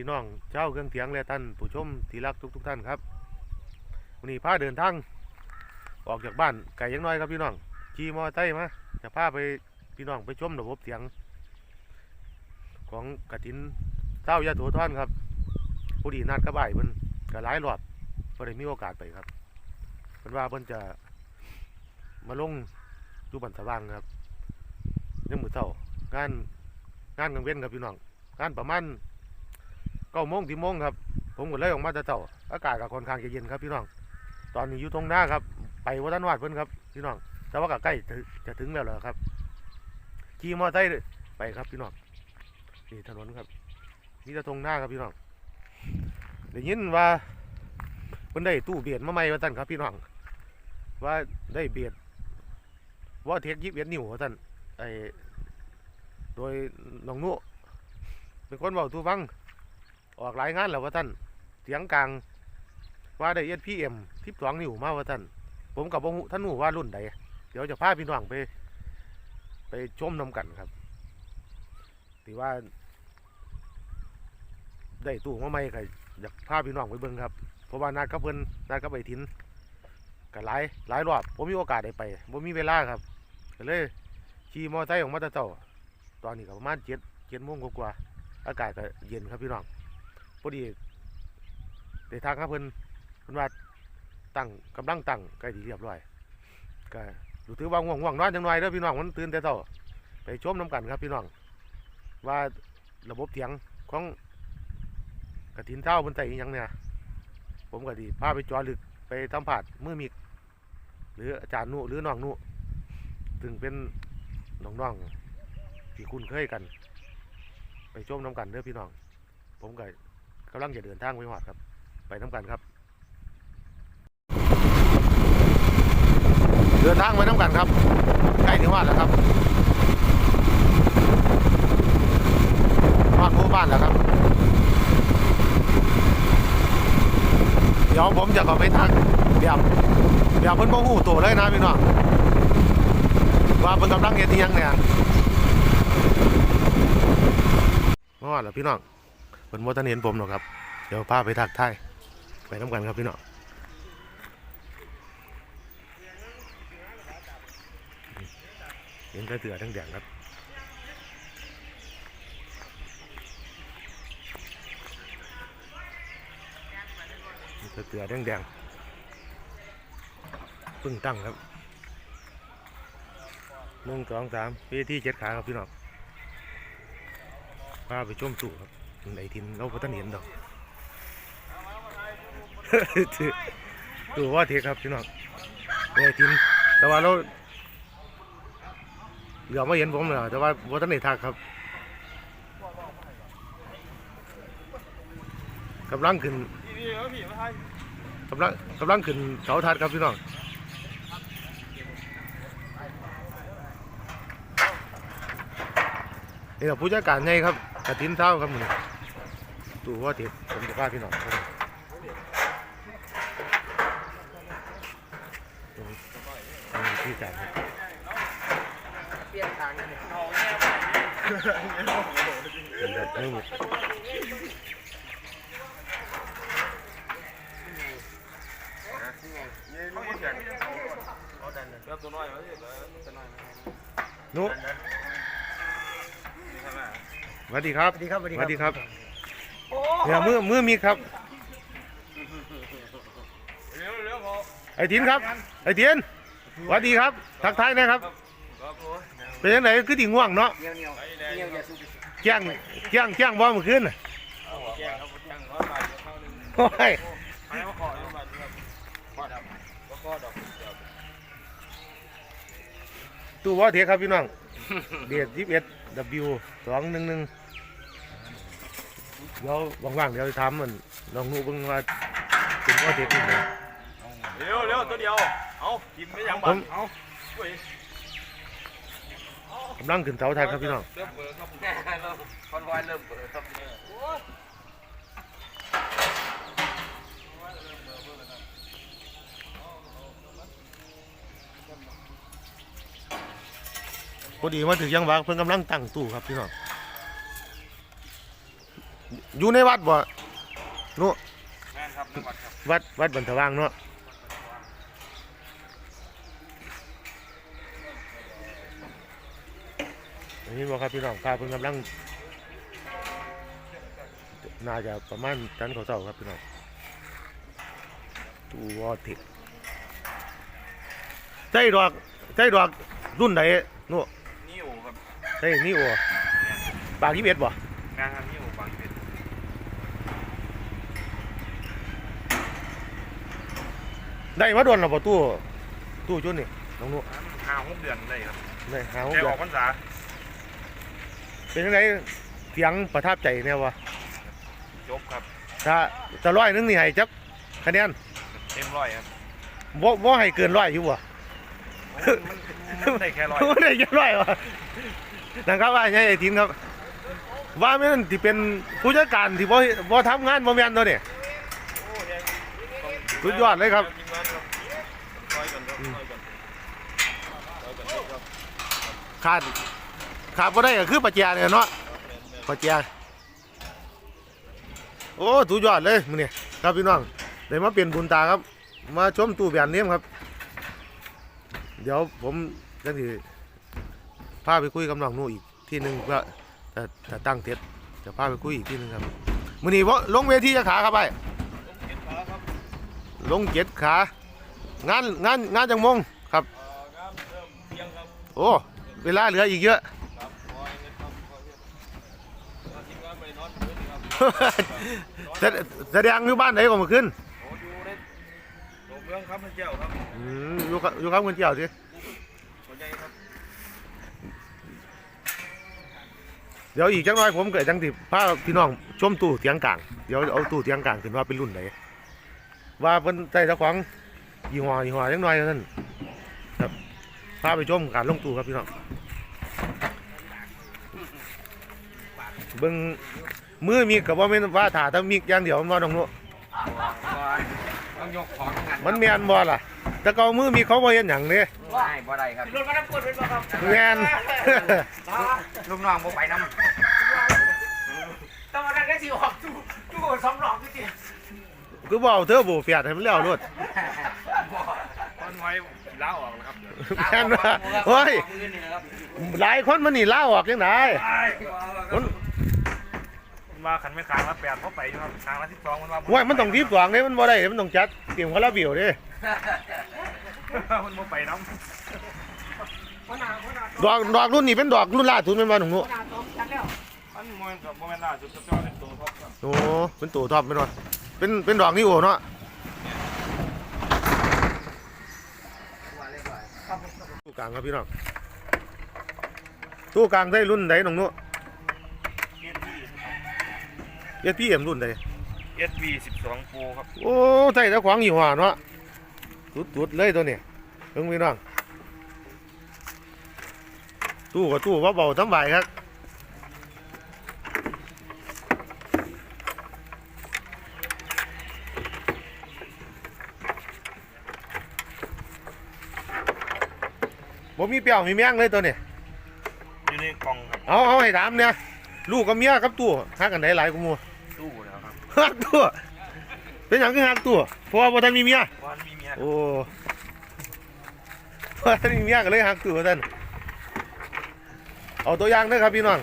พี่น้องเจ้าเครื่องเสียงและท่านผู้ชมที่รักทุกทุกๆท่านครับวันนี้พาเดินทางออกจากบ้านไก่ยังน้อยครับพี่น้องขี่มอเตอร์ไซค์มาจะพาไปพี่น้องไปชมระบบเสียง ของกระถินเต้ายาโถท่อนครับผู้ดีนัดกระบายมันก็หลายรอบก็ได้มีโอกาสไปครับเพิ่นว่าเพิ่นจะมาลงอยู่บันสว่างครับยังมือเท่างานงานกลางเว้นครับพี่น้องงานประมาณ เก้าโมงที่โมงครับ ผมก็เลยออกมาแต่เต่าอากาศก็ค่อนข้างจะเย็นครับพี่น้อง ตอนนี้อยู่ตรงหน้าครับ ไปวัดนวดเพิ่นครับพี่น้อง แต่ว่าก็ใกล้จะจะถึงแล้วเหรอครับขี่มอเตอร์ไซค์ไปครับพี่น้องนี่ถนนครับนี่จะตรงหน้าครับพี่น้องได้ยินว่าเพิ่นได้ตู้เบียดมาใหม่ว่าท่านครับพี่น้องว่าได้เบียดว่าเทคยิบเอ็ดนิ้วว่าท่านไอโดยน้องนุเป็นคนเบาตูฟัง ออกหลายงานแล้วว่าท่านเสียงกลางว่าได้เอสพีเอ็มทิปสองนิ้วมาว่าท่านผมกับบ่ฮู้ท่านหูว่ารุ่นใดเดี๋ยวจะพาพี่น้องไป ไปชมนำกันครับที่ว่า ได้ตู้มาใหม่ก็อยากพาพี่น้องไปเบิ่งครับเพราะว่านัดกับเพิ่นนัดกับไอ้ทินก็หลายหลายรอบผมมีโอกาสได้ไปผมมีเวลาครับก็เลยขี่มอเตอร์ไซค์ออกมาต่เจ้าตอนนี้ก็ประมาณเจ็ดเจ็ดโมงกว่าอากาศก็เย็นครับพี่น้อง พอดีเดทางครับเพิ่นเพิ่นว่าตั้งกำลังตั้งใกล้ที่เรียบร้อยก็ดูถือว่าง่วงง่วงนอนจังหน่อยเด้อพี่น้องมันตื่นแต่เช้าไปชมน้ำกันครับพี่น้อง ว่าระบบเสียงของกระถินเท้าบนไตอิหยังเนี่ย ผมก็ดีพาไปจอลึกไปสัมผัสมือมิกหรืออาจารย์นุหรือน้องนุถึงเป็นน้องๆที่คุ้นเคยกัน ไปชมน้ำกันเด้อพี่น้อง ผมก็ กำลังจะเดินทางไปหอดครับ ไปน้ำกันครับ เดินทางไปน้ำกันครับ ใกล้ถึงหอดแล้วครับหอดหมู่บ้านแล้วครับ เดี๋ยวผมจะก็ไปทางเดี๋ยวเดี๋ยวเพิ่นบ่ฮู้ตัวเลยนะพี่น้องว่าเพิ่นกำลังเฮ็ดอิหยังเนี่ยมาว่าแล้วพี่น้อง เพิ่นบ่ทันเห็นผมหรอกครับ เดี๋ยวพาไปทักทายไปน้ำกันครับพี่น้องเห็นแต่เตือทั้งแดงครับเต่เตือทั้งแดงเพิ่งตั้งครับหนึ่งสองสามพี่ที่เจ็ดขาครับพี่น้องพาไปชมตู่ครับ ไหนทินเราก็ท่านเห็นดอกตู่ว่าเทครับพี่น้องไหนทินแต่ว่าเราเหลือมาเห็นผมแล้วแต่ว่าว่าท่านไหนทักครับกำลังขึ้นกำลังกำลังขึ้นเสาทัดครับพี่น้องนี่แหละผู้จัดการไงครับกระทินเท้าครับมึง ตู่ว่าเทผมจะพาพี่น้องครับนี่ที่จัดเปลี่ยนทางกันเนี่ยเนี่ยนุ๊กสวัสดีครับ สวัสดีครับ สวัสดีครับ เนี่ยมือมือมีครับไอ้ทินครับ ไอ้ทินสวัสดีครับ ทักทายนะครับ เป็นยังไงคือติง่วงเนาะแจ้งแจ้งแจ้งบ่เมื่อคืนขึ้นโอ้ยให้มาขอร้อยบาเดียวตู้ว่าเทครับพี่น้องเดียดยี่สิบเอ็ด W สองหนึ่งหนึ่ง เดี๋ยวว่างๆเดี๋ยวจะทำมันลองนูเบิ่งว่าเป็นว่าเทที่ไหนเร็วเร็วตัวเดียว เอากินไม่ยังผบัมงเอาช่วยกำลังขึ้นเสาไทยครับพี่น้องเริ่มเปิดครับเริ่มคอนวอยเริ่มเปิดครับเนี่ยพอดีมาถึงยังหวะเพิ่งกำลังตั้งตู้ครับพี่น้อง อยู่ในวัดบ่โน่แม่นครับจังหวัดครับวัดวัดบันทว่างเนาะอันนี้บอกครับพี่น้องข้าเพิ่งกำลังน่าจะประมาณจันเขาเจ้าครับพี่น้องตูวอติดใช่ดอกใช่ดอกรุ่นไหนโน่นี่โอ้ครับใช่นี่โอปากยี่เอ็ดบ่งานครับนี่โอ้บางเป็น ได้มาโดนหรอบ่ตู้ตู้จุดนี่น้องนุห้าหกเดือนได้ครับได้หาของแกเดือออนกพรรษาเป็นยังไงเสียงประทับใจแน่วะจบครับถ้าจะร้อยหนึงนี่ให้จักคะแนนเต็มร้อยครับบ่บ่ให้เกินร้อยอยู่บ่มันมันได้แค่ร้อยบ่ได้เกินร้อยวะนะครับว่าไงไอ้ทีนครับ ว่าแม่นที่เป็นผู้จัดการที่บ่บ่ทำงานบ่แม่นตัวนี่สุดยอดเลยครับร้อยกันครับร้อยกันร้อยกันครับ ขาดขาดบ่ได้ก็คือปัจเจียเนี่ยเนาะปัจเจียโอ้สุดยอดเลยมื้อนี้ครับพี่น้องได้มาเปลี่ยนบุญตาครับ มาชมตู้แบรนด์เนมครับ เดี๋ยวผมจะสิพาไปคุยกับน้องหนูอีกที่หนึงเพื่อจะจะตั้งเท็จจะพาไปคุยอีกที่หนึงครับมื้อนี้บ่ลงเวทีจะขาครับไปเก็บขาครับลงเจ็ดขางานงานงานจังมงครับเอ่อครับเริ่มเที่ยงครับโอ้ เวลาเหลืออีกเยอะครับคอยเงินครับคอยเงินเอาทีมงานไปนอนพื้นครับแสดแสดงอยู่บ้านไหนก็มาขึ้นอ้ดูได้โเมืองครับพระเจ้าครับอืมอยู่กับอยู่กับคนเจียวสิเดี๋ยวอีกจังน้อยผมเกิดจังสิพาพี่น้องชมตู้เตียงกลาง เดี๋ยวเอาตู้เตียงกลางขึ้นว่าเป็นรุ่นไหนว่าเป็นใจเจ้าของยี่ห้อยี่ห้อจังน้อยนั้น พาไปชมการลงตู้ครับพี่น้องเบิ่งมือมีกับว่าเป็นว่าถ่าถ้ามีอย่างเดียวมันว่าตรงนู้นต้องยกของกันมันแมนบ่ล่ะ แต่เกามือมีเขาบ่เห็นหยังเด้ได้บ่ได้ครับรถมาน้ำกดเป็นบ่ครับแมนลูกน้องบ่ไปน้ำต้องมาได้แค่สี่ออกจูจูสองหลอกจริงคือบ่เอาเธอโบเฟียดให้มันแล้วรถๆคนไว้ล้าออกนะครับ แม่นว่าโอ้ยหลายคนมันนี่ลาออกจังไดมันมาขันไม่ค้างละแปดเพราะไปอยู่ครับค้างละสิบสองมันว่าโอ้ยมันต้องรีบสว่างเด้มันบ่ได้มันต้องจัดเตรียมคาราเบลเด้มันบ่ไปน้ำดอกดอกรุ่นนี้เป็นดอกรุ่นล่าสุดแม่นบ่หนุ่มมันมเมนกับโมเมนต์ล่าสุดจะจอเป็นตัวท็อปโอ้เป็นตัวท็อปแม่นบ่เป็นเป็นดอกนี่โอเนาะ ตู้กลางครับพี่น้องตู้กลางได้รุ่นใดน้องนุเอสพีเอสพีเอ็มรุ่นใดเอสพีสิบสองโปรครับ โอ้ใส่ตะขวางยี่ห้อเนาะสุดๆเลยตัวนี้เพิ่งพี่น้องตู้กับตู้ว่าเบาทั้งใบครับ มีเปรี้ยวมีแมงเลยตัวนี้อยู่ในกล่องครับเอาเอาให้ถามเนี่ยลูกกับเมียกับตู้ฮักกันได้หลายกูมัวตู้แล้วครับฮักตัวเป็นอย่างคือฮักตัวเพราะว่าบ่ทันมีเมียวันมีเมียโอ้ว่าท่านมีเมียก็เลยหักตัวท่านเอาตัวอย่างเด้อครับพี่น้อง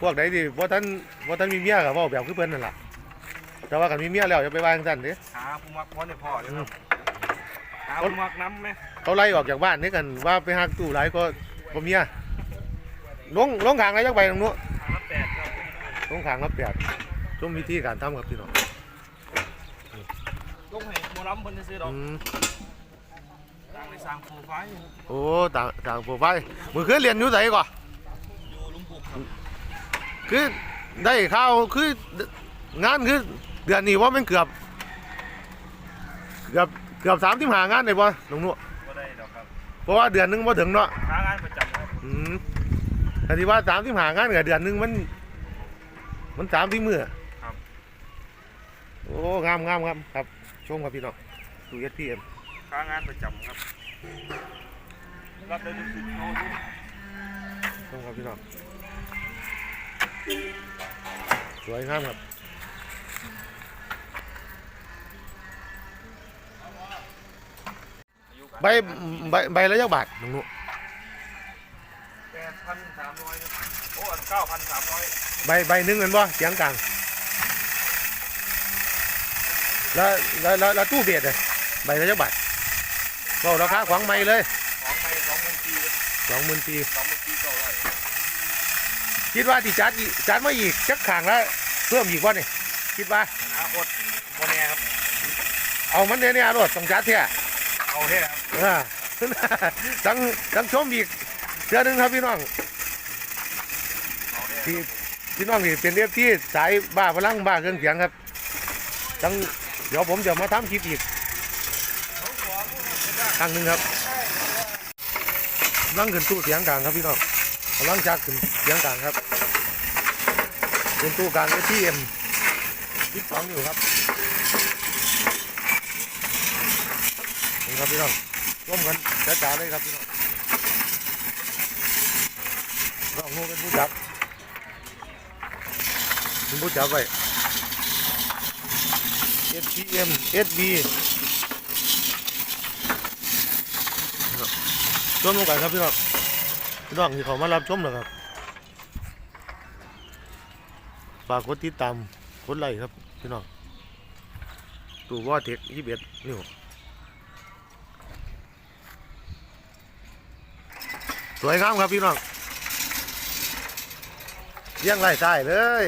พวกใดที่ว่าท่านว่าท่านมีเมียก็เว้าแบบคือเพิ่นนั่นล่ะแต่ว่ากันมีเมียแล้วอย่าไปว่าจังซั่นเด้หาผู้มักพ่อในพ่อเลยครับหาผู้มักน้ำไหม เขาไล่ออกจากบ้านนี่กันว่าไปหักตู้หลายก็บ่เมียลงลงขางอะไรจักใบตรงนู้นหาแปดครับลงขางรับแปดชมวิธีการทำครับพี่น้องลงให้โมล้ำเพิ่นจะซื้อดอกอืมต่างในสร้างโปรไฟล์โอ้ต่างต่างโปรไฟล์มื้อคืนเรียนอยู่ไสก่อนอยู่ลุงปุกครับคือได้ข่าวคืองานคือเดือนนี้ว่ามันเกือบ เกือบเกือบสามที่หางานเลยป่ะน้องนุ่ก็ได้ดอกครับ เพราะว่าเดือนหนึงมาถึงเนาะค้างานประจำครับอืมแต่ที่ว่าสามที่หางานกับเดือนหนึงมัน มันสามที่มือโอ้งามงามครับครับชมครับพี่น้องดูเอสพีเอ็มค้างานประจำครับรับได้ทุกสิ่งเอาทุกชมครับพี่น้องสวยงามครับ ใบใบใบละยักบาทน้องนุแปดพันสามร้อยโอ้เก้าพันสามร้อยใบใบหนึ่งเงินบ่เสียงกลางแล้วแล้วแล้วแล้วตู้เบียดเลยใบละยักบาทก็ราคาขวางไม่เลยของไปสองหมื่นปีสองหมื่นปีสองหมื่นปีเก้าร้อยคิดว่าที่จัดอีกจัดมาอีกจักขางแล้วเพิ่มอีกว่านี่คิดว่าอนาคตโมเน่ครับเอามันเนี่ยเนี่ยรถต้องจัดเท่าเอาเท่ครับ อ่าทั้งทั้งชมอีกเดือนหนึ่งครับพี่น้องที่พี่น้องนี่เป็นเรียบที่สายบ้าพลังบ้าเครื่องเสียงครับทั้งเดี๋ยวผมจะมาทำคลิปอีกครั้งหนึ่งครับกำลังขึ้นตู้เสียงกลางครับพี่น้องกำลังชักขึ้นเสียงกลางครับเป็นตู้กลางที่เอ็มยี่สองอยู่ครับนี่ครับพี่น้อง ร่วมกันจ้าๆเลยครับพี่น้องน้องงูเป็นผู้จับคุณผู้จับไว้ SPM SB ชมลงกันครับพี่น้องพี่น้องที่เขามารับชมนะครับฝากกดติดตามกดไลค์ครับพี่น้องตู่ว่าเทคยี่สิบเอ็ดนิ้ วสวยงามครับพี่น้องเลี้ยงไล่ใต้เลย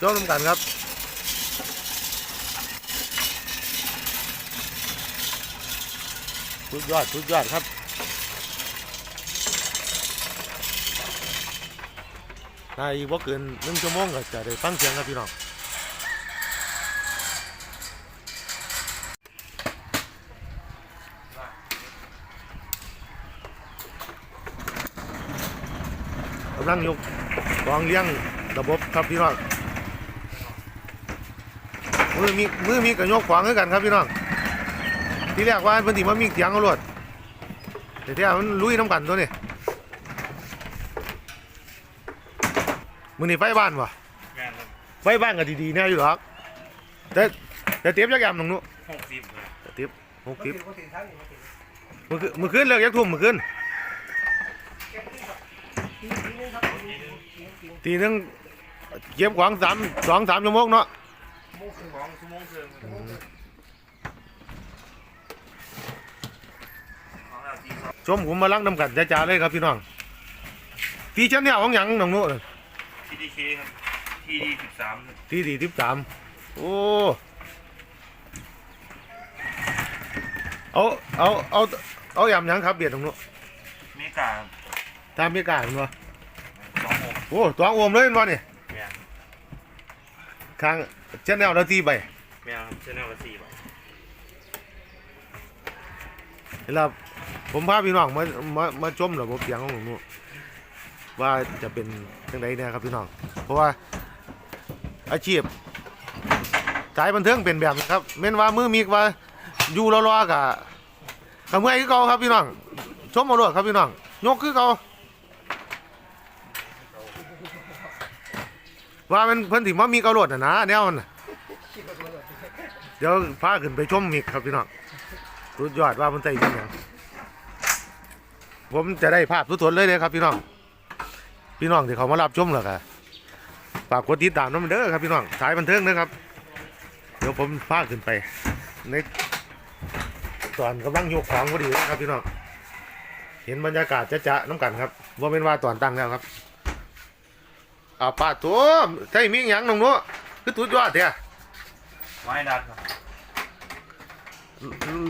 ชมลงกันครับสุดยอดสุดยอดครับนาอีกว่าเกินหนึ่งชั่วโมงก็จะได้ฟังเสียงครับพี่น้องำลังยกกองเลี้ยงระบบครับพี่น้องมือมีมือมีกับยกขวางให้กันครับพี่น้องที่แรกว่าเพิ่นสิมามีเสียงเอารวดแต่ที่มันลุยน้ำกันตัวนี้มื้อนี้ไฟบ้านวะงานครับไฟบ้านก็ดีๆแน่อยู่หรอกแต่แต่เตรียมจักยามตรงนู้นหกสิบเลยเตรียมหกสิบมื้อคืนมื้อคืนเลิกยักทุ่มมื้อคืน ตีหนึงเก็บของสามสองสามชั่วโมงเนาะของชั่วโมงเชิงของเราทีสองชมผมมาลังน้ำกันจ้าๆเลยครับพี่น้องตีชั้นเนี่ยของหยังน้องนู้นทีดีเคครับทีดีสิบสามที่สี่สิบสามโอ้เอาเอาเอาเอายำหยังครับเบียดตรงนู้นเมกาตามพี่กาเห็นบ่ส องหกโอ้ตัวโอมเลยเห็นบ่นี่แมนข้างเช่นแนวนาทีไปแมนครับเชนแนลละสี่บาทเห็นแล้วผมพาพี่น้องมามามาชมระบบเสียงของตรงนู้นว่าจะเป็นจังไดเนี่ยครับพี่น้องเพราะว่าอาชีพสายบันเทิงเป็นแบบนี้ครับแม่นว่ามือมีกว่าอยู่รอๆกะกับเมื่อยคือเก่าครับพี่น้องชมเอาโลดครับพี่น้องยกคือเก่า ว่ามันเพิ่นสิมามีเกาโลดน่ะนะแนวมันน่ะเดี๋ยวพาขึ้นไปชมมีกครับพี่น้องสุดยอดว่ามันใจจริงหยังผมจะได้ภาพสุดๆเลยเลยครับพี่น้อง พี่น้องที่เขามารับชมแล้วก็ฝากกดติดตามน้ำเด้อครับพี่น้องสายบันเทิงนะครับ เดี๋ยวผมพาขึ้นไปในตอนกำลังยกของพอดีนะครับพี่น้อง เห็นบรรยากาศจะๆน้ำกันครับว่าเป็นว่าตอนตั้งแล้วครับ อ่าป้าตัวใช่มีหยังน้องนู้คือตุดยอดเถอะไม้ดัดครับ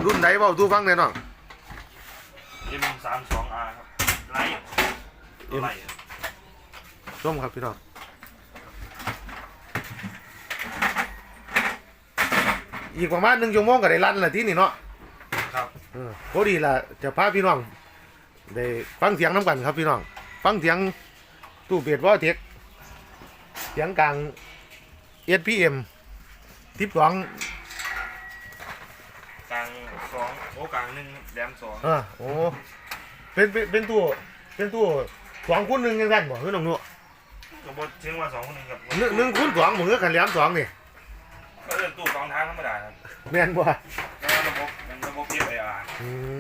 รุ่นไหนเบาตู้ฟังแน่น้อง เอ็มสามสองอาร์ครับไลท์ตัวไลท์ส้มครับพี่น้องอีกประมาณหนึ่งชั่วโมงก็ได้ลั่นละที่นี่เนาะครับเออพอดีล่ะจะพาพี่น้อง ได้ฟังเสียงน้ำกันครับพี่น้อง ฟังเสียงตู้เบียดว่าเทค เสียงกลาง SPM ทิปสองกลางสองโอ้กลางหนึ่งแดมสองอ่าโอ้เป็นเป็นเป็นตู้เป็นตู้สองคูณหนึ่งยังไงบ่คือน้องหนูคกบฏถึงว่าสองคนหนึงกับหนึ่งหนึ่งคูณสองเหมือนกันแหลมสองนี่ก็เอื้อนตู้สองทางธรรมดาครับแม่นบ่แล้วก็ระบบมันระบบเอฟไออาร์อืม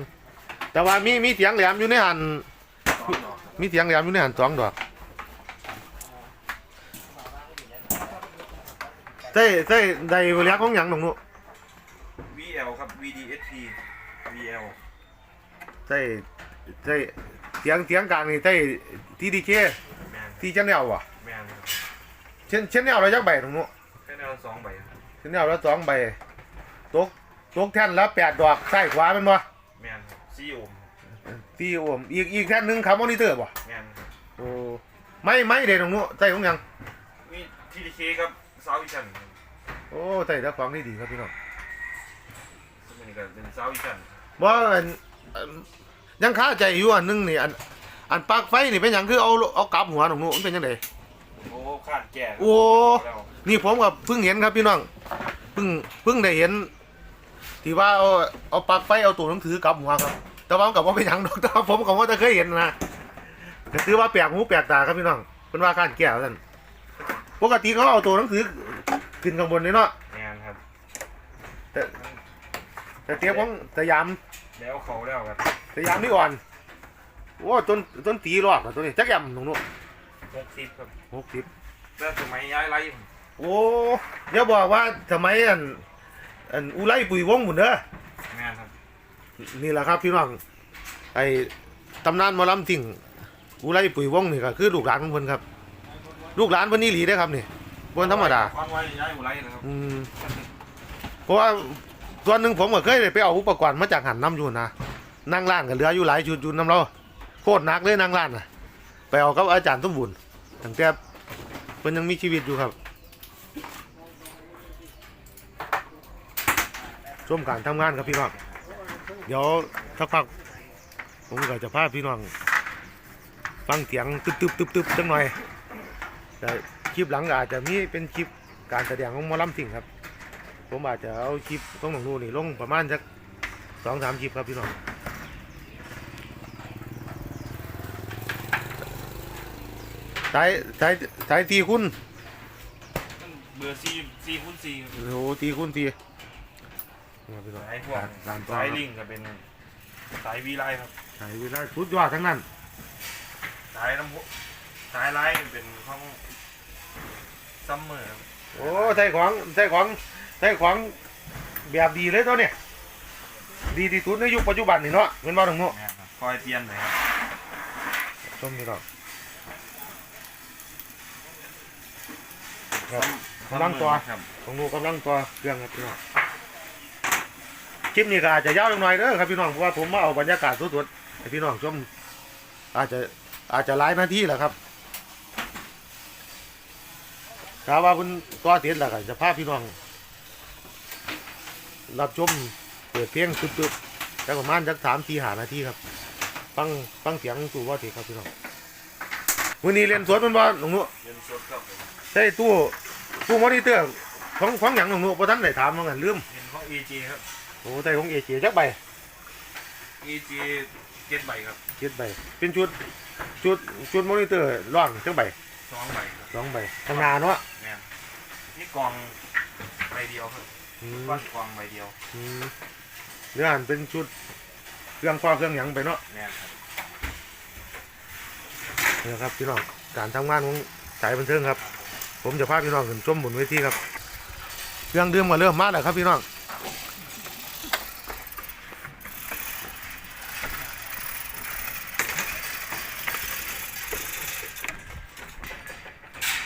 แต่ว่ามีมีเสียงแหลมอยู่ในหันสองดอกมีเสียงแหลมอยู่ในหันสองดอก ใส่ใส่ใดเรียกของหยังน้องนุวีเอลครับ VDSP VL ใส่ใส่เสียงเสียงกลางนี่ใส่ทีดีเคแมนที่ชแนลว่ะแมนครับเช่นเช่นแนวเราจักใบน้องนุแค่แนวสองใบครับเช่นแนวละสองใบตกตกแท่นละแปดดอกซ้ายขวาเป็นบ่แมนครับซีโอมที่โอมอีกอีกแท่นหนึงครับมอนิเตอร์บ่แมนครับโอ้ไม่ไม่เด็ดน้องนุใส่ของหยังมีทีดีเคครับ ซาววิชันโอ้ใส่แต่ของดีๆครับพี่น้องสมัยนี้ก็เป็นซาววิชันบ่อันอันยังคาใจอยู่อันหนึงนี่อันอันปลั๊กไฟนี่เป็นหยังคือเอาเอากลับหัวน้องนุมันเป็นจังไดโอ้คาดแก่โอ้ แล้วนี่ผมกับเพิ่งเห็นครับพี่น้องเพิ่งเพิ่งได้เห็น ที่ว่าเอาเอาปลั๊กไฟเอาตัวหนังสือกลับหัวครับ แต่ว่ามันกับว่าเป็นหยังดอกแต่ว่าผมกับว่าจะเคยเห็นนะก็ถือว่าแปลกหูแปลกตาครับพี่น้องเป็นว่าการแก้วท่าน ปกติเขาเอาตัวหนังสือขึ้นข้างบนเลยเนาะแมนครับ แต่แต่เทียบของสยามแล้วเขาแล้วครับสยามนี่อ่อนโอ้จนจนตีรอดอะตัวนี้จักยำตรงนู้นหกสิบครับหกสิบแล้วสมัยย้ายไล่โอ้อย่าบอกว่าสมัยอันอันอุไรปุ๋ยวงหมุนเด้อแมนครับ นี่แหละครับพี่น้องไอ้ตำนานหมอลำสิ่งอุไรปุ๋ยวงนี่ก็คือลูกหลานของเพิ่นครับ ลูกหลานเพิ่นนี่หลีได้อครับนี่บนธรรมดา วางไว้ย้ายอุไรนะครับอืมเพราะว่าส่วนหนึ่งผมก็เคยได้ไปเอาอุปกรณ์มาจากหันน้ำอยู่นะนั่งร้านก็เหลืออยู่หลายชุดอยู่น้ำเราโคตรหนักเลยนั่งร้านนะไปเอากับอาจารย์สมบูรณ์ตั้งแต่เพิ่นยังมีชีวิตอยู่ครับชมการทำงานครับพี่น้องเดี๋ยวสักพักผมก็จะพาพี่น้องฟังเสียงตึบตึบตึบตึบจังหน่อย แต่คลิปหลังก็อาจจะมีเป็นคลิปการแสดงของหมอลำสิ่งครับ ผมอาจจะเอาคลิปของหนองนูนี่ลงประมาณสักสองสามคลิปครับพี่น้องสายสายสายตีคุณเบอร์ซีซีคูณซีครับโอ้โหตีคุณตีมาพี่น้องสายพวกตามตัวสายลิงก็เป็นสายวีไลครับสายวิไลสุดยอดทั้งนั้นสายน้ำพุสายไลเป็นของ ซัมเมอร์ครับโอ้ใส่ของใส่ของใส่ของแบบดีเลยตัวเนี่ยดีที่สุดในยุคปัจจุบันนี่เนาะเป็นบ้านของโง่แม่นครับคอยเปลี่ยนเลยครับชมพี่น้องซัมกำลังตัวครับของโง่กำลังตัวเครื่องครับพี่น้องคลิปนี้ก็อาจจะยาวหน่อยเด้อครับพี่น้องเพราะว่าผมมาเอาบรรยากาศสดๆให้พี่น้องชมอาจจะอาจจะหลายนาทีแหละครับ ถ้าว่าคุณตัวเตียนแล้วก็จะพาพี่น้อง รับชมเปิดเพลงตึบๆแล้วประมาณสักสามสี่หานาทีครับ ฟังฟังเสียงตู้ว่าเทครับพี่น้องวันนี้เรียนสวนมันว่าหลวงนุเรียนสดครับผมใช่ตู้ตู้มอนิเตอร์ของของอย่างหลวงนุเพราะท่านได้ถามเหมือนกันลืมเรียนของ EG ครับโอ้แต่ของเอเจจักใบ EG เจ็ดใบครับเจ็ดใบ เป็นชุดชุดชุดมอนิเตอร์ร่างจักใบสองใบครับสองใบทางหนาเนาะแม่ นนี่กล่องใบเดียวครับอืมก้อนกล่องใบเดียวอืมเรื่องอันเป็นชุดเครื่องฟ้าเครื่องหยังไปเนาะแม่นครับนี่ครับพี่น้องการทำงานของสายบันเทิงครับ ผมจะพาพี่น้องขึ้นชมบนเวทีครับเครื่องดื่มก็เริ่มมาแล้วครับพี่น้อง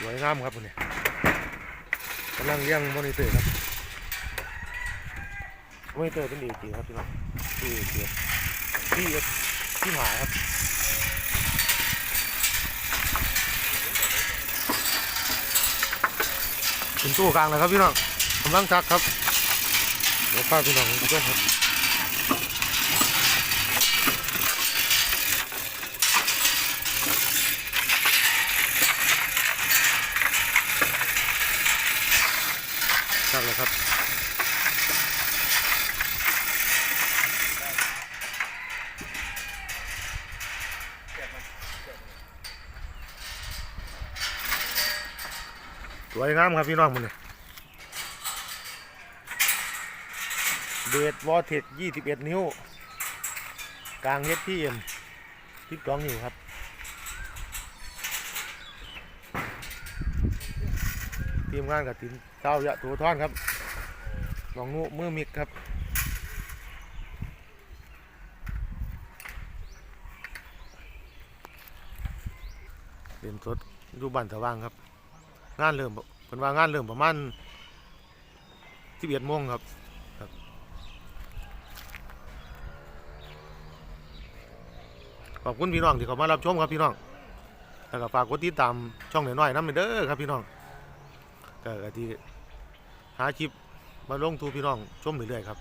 สวยงามครับคุณเนี่ย กำลังเลี้ยงมอนิเตอร์ครับมอนิเตอร์เป็นดีจีครับพี่น้องที่เอจีที่ที่หมายครับถึงตู้กลางเลยครับพี่น้องกำลังชักครับเดี๋ยวพาพี่น้องดูด้วยครับ วยงามครับพี่น้องมันเดดวอเทค21นิ้ว กลางเฮดพี่เอ็ม12นิ้วครับทีมงานกับทีมเจ้ายะตัวท่อนครับน้องนุมือมิกครับเป็นสดอยู่บ้านตะว่างครับ งานเริ่มเป็นว่างานเริ่มประมาณ11โมงครับครับขอบคุณพี่น้องที่เข้ามารับชมครับพี่น้องแล้วก็ฝากกดติดตามช่องหน่อยๆน้ำเด้อครับพี่น้องก็ก็ที่หาคลิปมาลงทูพี่น้องชมเรื่อยๆครับ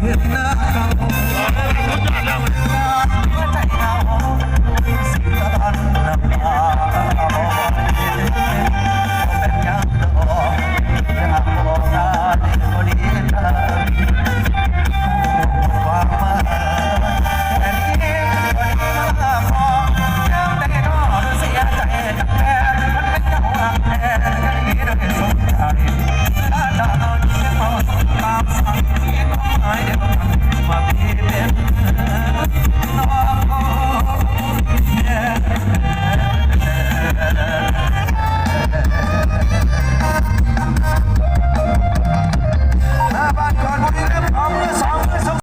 It's not